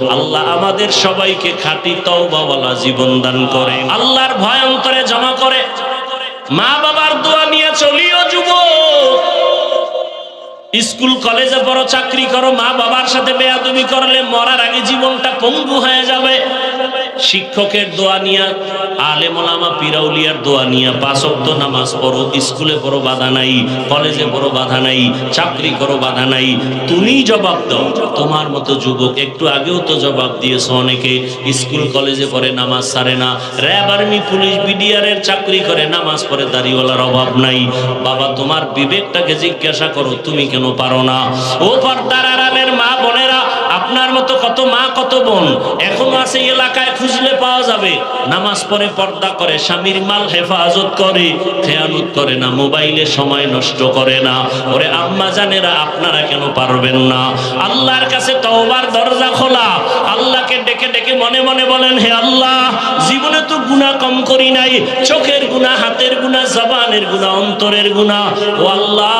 আল্লাহ আমাদের সবাইকে খাঁটি তওবাওয়ালা জীবন দান করে। আল্লাহর ভয় অন্তরে জমা করে। মা বাবার দোয়া নিয়ে চলিও যুবক। স্কুল, কলেজে বড় চাকরি করো, মা বাবার সাথে বেয়াদবি করলে মরার আগে জীবনটা পঙ্গু হয়ে যাবে। শিক্ষকের দোয়া নিয়া, আলেমলামা পিরাউলিয়ার দোয়া নিয়া পাঁচক্ত নামাজ পড়ো, স্কুলে পড়ো, বাধা নাই, কলেজে পড়ো, বাধা নাই, চাকরি করো, বাধা নাই। তুমি জবাব দাও। তোমার মতো যুবক, একটু আগেও তো জবাব দিয়েছ অনেকে, স্কুল, কলেজে পড়ে নামাজ সারে না। র্যাব আর্মি, পুলিশ, বিডিআরের চাকরি করে, নামাজ পড়ে, দাড়িওয়ালার অভাব নাই। বাবা, তোমার বিবেকটাকে জিজ্ঞাসা করো, তুমি কেন পারো না। ও পর্দার আড়ালের মা বোনেরা, আপনার মতো কত মা, কত বোন এখনও আছে এলাকায়, খুঁজলে পাওয়া যাবে। নামাজ পড়ে পর্দা করে, স্বামীর মাল হেফাজত করে, খেয়ানত করে না, মোবাইলে সময় নষ্ট করে না। ওরে আম্মা জানেরা, আপনারা কেন পারবেন না? আল্লাহর কাছে তওবার দরজা খোলা। আল্লাহকে ডেকে ডেকে মনে মনে বলেন, হে আল্লাহ, জীবনে তো গুনাহ কম করি নাই। চোখের গুনাহ, হাতের গুনাহ, জবানের গুনাহ, অন্তরের গুনাহ। ও আল্লাহ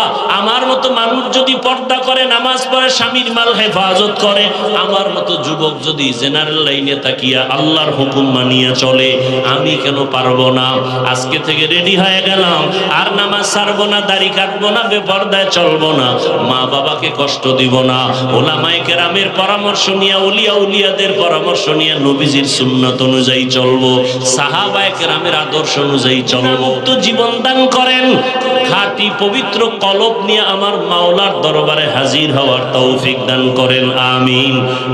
মতো মানুষ যদি পর্দা করে, নামাজ পড়ে, স্বামীর মাল হেফাজত করে, আমার মতো যুবক যদি জেনারেল লাইনে তাকিয়া আল্লাহর হুকুম মানিয়ে চলে, আমি কেন পারব না? আজকে থেকে রেডি হয়ে গেলাম। আর নামাজ ছাড়বো না, দাড়ি কাটবো না, বেপর্দায় চলবো না। মা বাবাকে কষ্ট দিব না। ওলামায়ে কেরামের পরামর্শ নিয়ে, উলিয়া উলিয়াদের পরামর্শ নিয়ে নবীজির সুন্নত অনুযায়ী চলবো। সাহাবায়ে কেরামের আদর্শ অনুযায়ী চলবো। তো জীবন দান করেন। খাঁটি পবিত্র কলব নিয়ে আমার মাওলার দরবারে হাজির হওয়ার তৌফিক দান করেন আমিন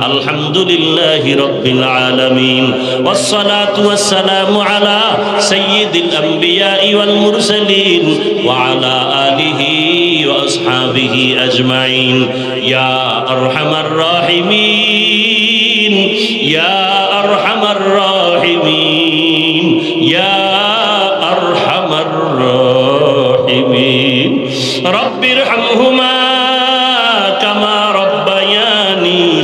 আলহামদুলিল্লাহি রাব্বিল আলামিন والصلاه والسلام على سيد الانبياء والمرسلين وعلى اله واصحابه اجمعين يا ارحم الراحمين يا ارحم الراحمين يا ارحم الراحمين رب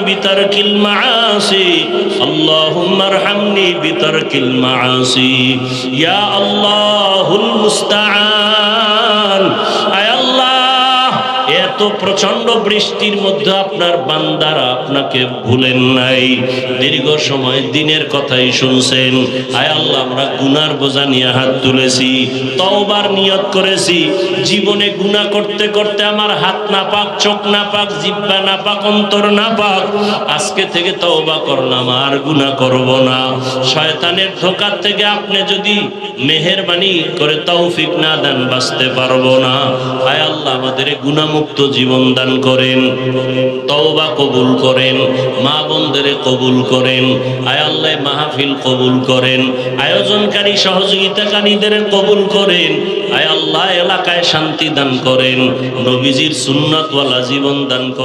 بترك المعاصي اللهم ارحمني بترك المعاصي يا الله المستعان প্রচণ্ড বৃষ্টির মধ্যে আপনার বান্দারা আপনাকে ভুলেন নাই। দীর্ঘ সময় দিনের কথাই শুনছেন। আয় আল্লাহ, আমরা গুনার বোঝা নিয়ে হাত তুলেছি, তওবার নিয়ত করেছি। জীবনে গুনাহ করতে করতে আমার হাত না পাক চোখ না পাক জিব্বা না পাক অন্তর না পাক আজকে থেকে তওবা করলাম, আর গুনাহ করব না। শয়তানের ধোকার থেকে আপনি যদি মেহেরবানি করে তৌফিক না দেন, বাঁচতে পারব না। আয় আল্লাহ, আমাদের গুণামুক্ত জীবন দান করেন, তওবা কবুল করেন, মা বোনদের কবুল করেন, আয় আল্লাহ মাহফিল কবুল করেন, আয়োজনকারী সহযোগিতাকারীদের কবুল করেন, আয় আল্লাহ এলাকায় শান্তি দান করেন, নবীজির সুন্নতওয়ালা জীবন দান করেন।